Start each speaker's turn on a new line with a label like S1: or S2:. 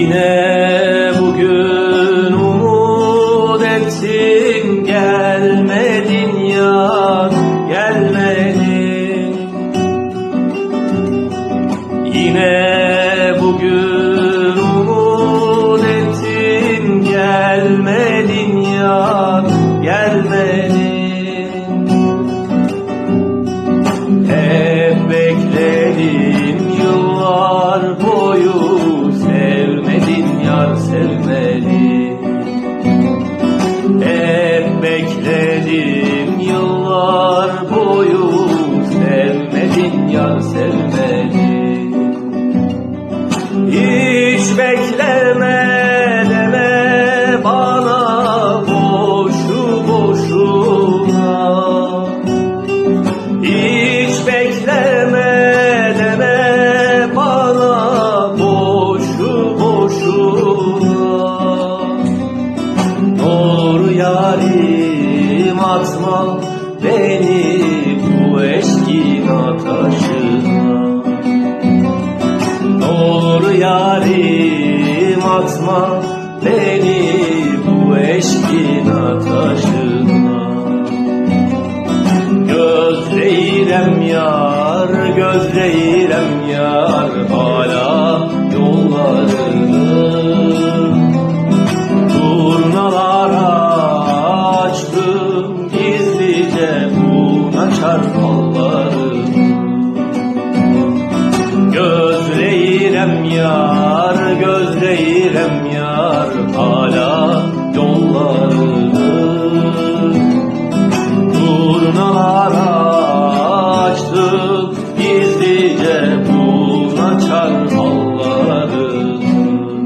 S1: Yine bugün umut ettim gelmedin ya gelmedin. Yine bugün umut ettim gelmedin ya gelmedin. Hey Bekledim yıllar boyu Sevmedin ya sevmedin. Hiç bekleme deme bana Boşu boşuna. Hiç bekleme deme bana Boşu boşuna. Doğru yarim atma beni bu eşkin ateşine Nur yarim atma beni bu eşkin ateşine Gözleyrem yar, gözleyrem kollarım yar, gözleyirem yar Hala yollarını Turnalar açtı gizlice buna